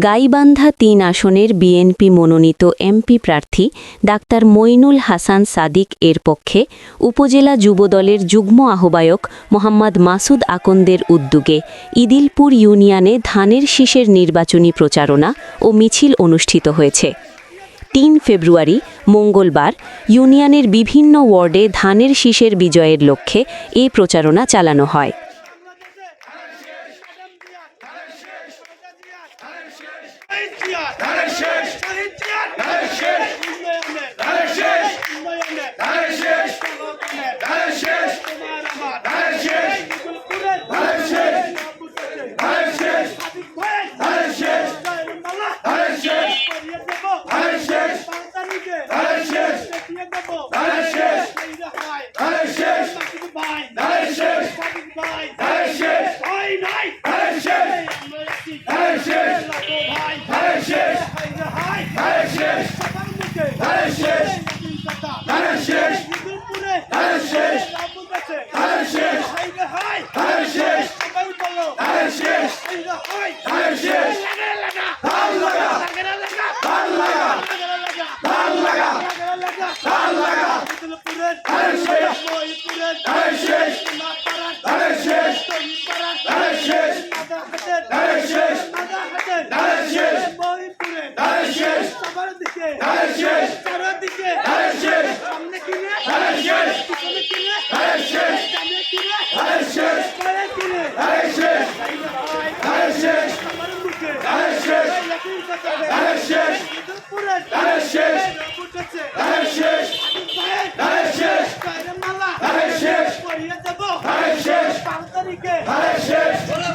গাইবান্ধা তিন আসনের বিএনপি মনোনীত এমপি প্রার্থী ডাক্তার মইনুল হাসান সাদিক এর পক্ষে উপজেলা যুবদলের যুগ্ম আহ্বায়ক মোহাম্মদ মাসুদ আকন্দের উদ্যোগে ইদিলপুর ইউনিয়নে ধানের শীষের নির্বাচনী প্রচারণা ও মিছিল অনুষ্ঠিত হয়েছে। তিন ফেব্রুয়ারি, মঙ্গলবার, ইউনিয়নের বিভিন্ন ওয়ার্ডে ধানের শীষের বিজয়ের লক্ষ্যে এ প্রচারণা চালানো হয়। শহীদ জিয়া শহীদ জিয়া শেষ ধানের শেষ ধানের শেষ ধানের শেষ ধানের শেষ ধান লাগা ধান লাগা ধান লাগা ধান লাগা ধানের শেষ ধানের শেষ ধানের শেষ ধানের শেষ ধানের শেষ ধানের শেষ ধানের শেষ ধানের শেষ তারিখে। শেষ।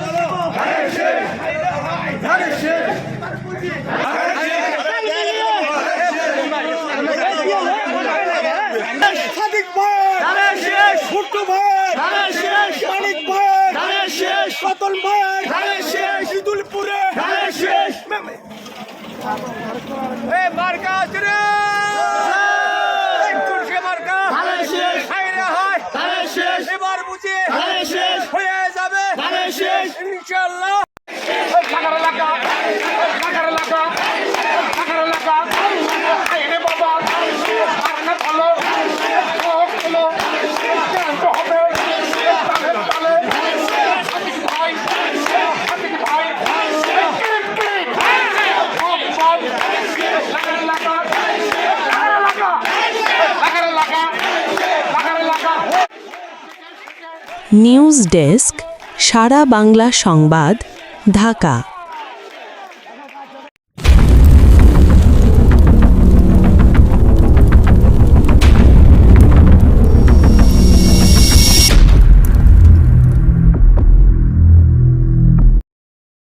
নিউজ ডেস্ক সারা বাংলা সংবাদ ঢাকা।